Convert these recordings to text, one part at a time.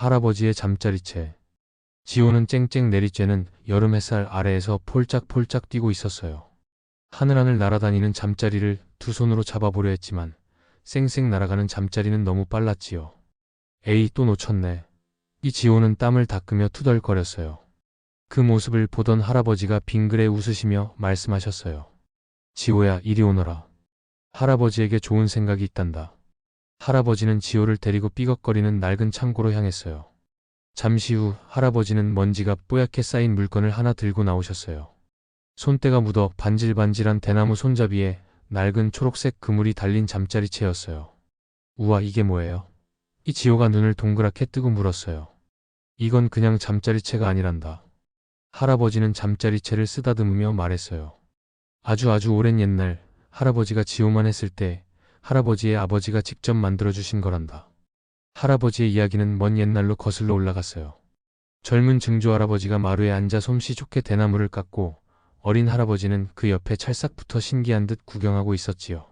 할아버지의 잠자리채. 지호는 쨍쨍 내리쬐는 여름 햇살 아래에서 폴짝폴짝 뛰고 있었어요. 하늘하늘 날아다니는 잠자리를 두 손으로 잡아보려 했지만 쌩쌩 날아가는 잠자리는 너무 빨랐지요. 에이 또 놓쳤네. 이 지호는 땀을 닦으며 투덜거렸어요. 그 모습을 보던 할아버지가 빙그레 웃으시며 말씀하셨어요. 지호야 이리 오너라. 할아버지에게 좋은 생각이 있단다. 할아버지는 지호를 데리고 삐걱거리는 낡은 창고로 향했어요. 잠시 후 할아버지는 먼지가 뽀얗게 쌓인 물건을 하나 들고 나오셨어요. 손때가 묻어 반질반질한 대나무 손잡이에 낡은 초록색 그물이 달린 잠자리 채였어요. 우와 이게 뭐예요? 이 지호가 눈을 동그랗게 뜨고 물었어요. 이건 그냥 잠자리 채가 아니란다. 할아버지는 잠자리 채를 쓰다듬으며 말했어요. 아주 아주 오랜 옛날 할아버지가 지호만 했을 때 할아버지의 아버지가 직접 만들어주신 거란다. 할아버지의 이야기는 먼 옛날로 거슬러 올라갔어요. 젊은 증조 할아버지가 마루에 앉아 솜씨 좋게 대나무를 깎고 어린 할아버지는 그 옆에 찰싹부터 신기한 듯 구경하고 있었지요.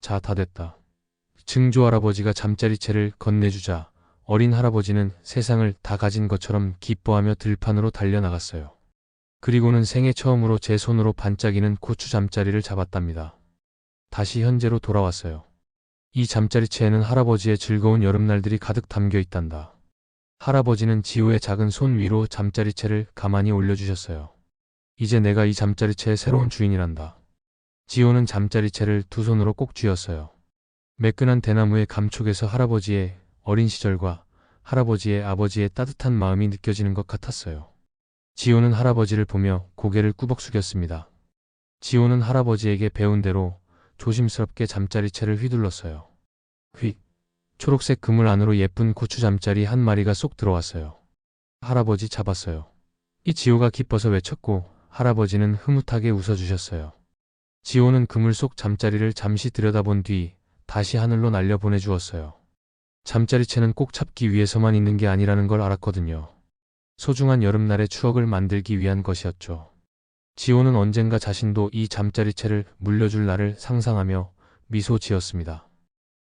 자, 다 됐다. 증조 할아버지가 잠자리채를 건네주자 어린 할아버지는 세상을 다 가진 것처럼 기뻐하며 들판으로 달려나갔어요. 그리고는 생애 처음으로 제 손으로 반짝이는 고추 잠자리를 잡았답니다. 다시 현재로 돌아왔어요. 이 잠자리채에는 할아버지의 즐거운 여름날들이 가득 담겨 있단다. 할아버지는 지호의 작은 손 위로 잠자리채를 가만히 올려주셨어요. 이제 내가 이 잠자리채의 새로운 주인이란다. 지호는 잠자리채를 두 손으로 꼭 쥐었어요. 매끈한 대나무의 감촉에서 할아버지의 어린 시절과 할아버지의 아버지의 따뜻한 마음이 느껴지는 것 같았어요. 지호는 할아버지를 보며 고개를 꾸벅 숙였습니다. 지호는 할아버지에게 배운 대로 조심스럽게 잠자리 채를 휘둘렀어요. 휙. 초록색 그물 안으로 예쁜 고추 잠자리 한 마리가 쏙 들어왔어요. 할아버지 잡았어요. 이 지호가 기뻐서 외쳤고 할아버지는 흐뭇하게 웃어주셨어요. 지호는 그물 속 잠자리를 잠시 들여다본 뒤 다시 하늘로 날려 보내주었어요. 잠자리 채는 꼭 잡기 위해서만 있는 게 아니라는 걸 알았거든요. 소중한 여름날의 추억을 만들기 위한 것이었죠. 지호는 언젠가 자신도 이 잠자리채를 물려줄 날을 상상하며 미소 지었습니다.